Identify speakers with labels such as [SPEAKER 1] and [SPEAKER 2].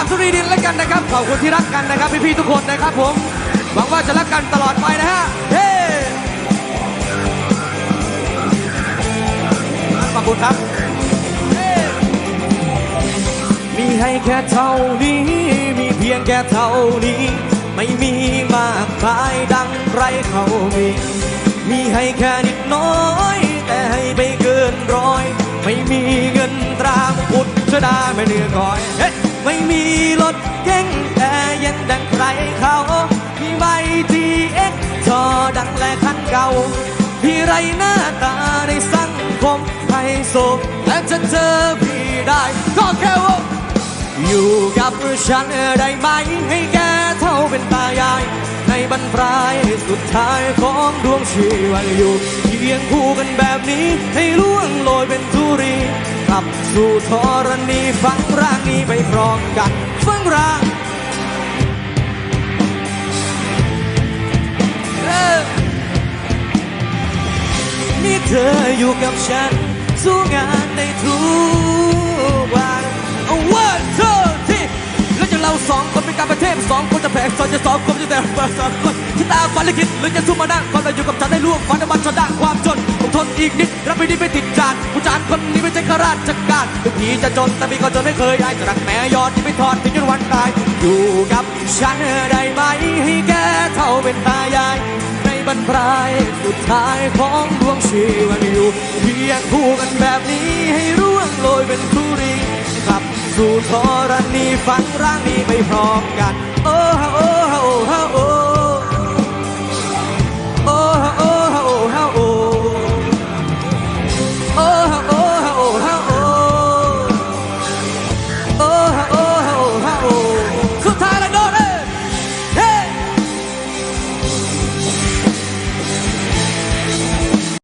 [SPEAKER 1] ามสุริดินแล้วกันนะครับ ขอบคุณที่รักกันนะครับพี่ๆทุกคนนะครับผม หวังว่าจะรักกันตลอดไปนะฮะ เฮ้ขอบคุณครับ มีให้แค่เท่านี้ มีเพียงแค่เท่านี้ ไม่มีมากมายดังไรเขามี มีให้แค่นิดน้อย แต่ให้ไปเกินร้อย ไม่มีเงินตรามพุ ทธดาไม่เหนือก่อยเฮ้ยไม่มีรถเก่งแต่ยังดังใครเขา มีใบทีเอ็กทอดังแลคันเก่า พี่ไรหน้าตาในสังคมไฮโซและจะเจอพี่ได้ก็แค่ว่าอยู่กับฉันได้ไหมให้แกเท่าเป็นตายาย ในบรรปลายสุดท้ายของดวงชีวันอยู่เคียงคู่กันแบบนี้ให้ล่วงโรยเป็นทุรี ลับสู่ธรณีฟังร่างนี้ไปพร้อมกันฟังร่างนี่เธออยู่กับฉัน สู้งานในทุกวันเอาวันเธอที่แล้วจะเราสองคนเป็นการประเทศสองคนจะแพ้สองจะสองคนจะแต่เปิดสองคนที่ตาฝันลิขิตหรือจะสู้มานั่งความเราอยู่กับฉันได้ร่วมฝันในวัน อีกนิดรับไปดีไม่ติดจานผู้จานคนนี้ไม่ใช่ข้าราชการถึงผีจะจนแต่พี่ก็จนไม่เคยอายจะรักแม่ยอดที่ไม่ทอดถึงจนวันตาย อยู่กับฉันได้ไหมให้แกเท่าเป็นตายายในบรรปลายสุดท้ายของดวงชีวันอยู่เพียงคู่กันแบบนี้ให้ร่วงโรยเป็นทุรีกลับสู่ธรณีฟังร่างนี้ไปพร้อมกัน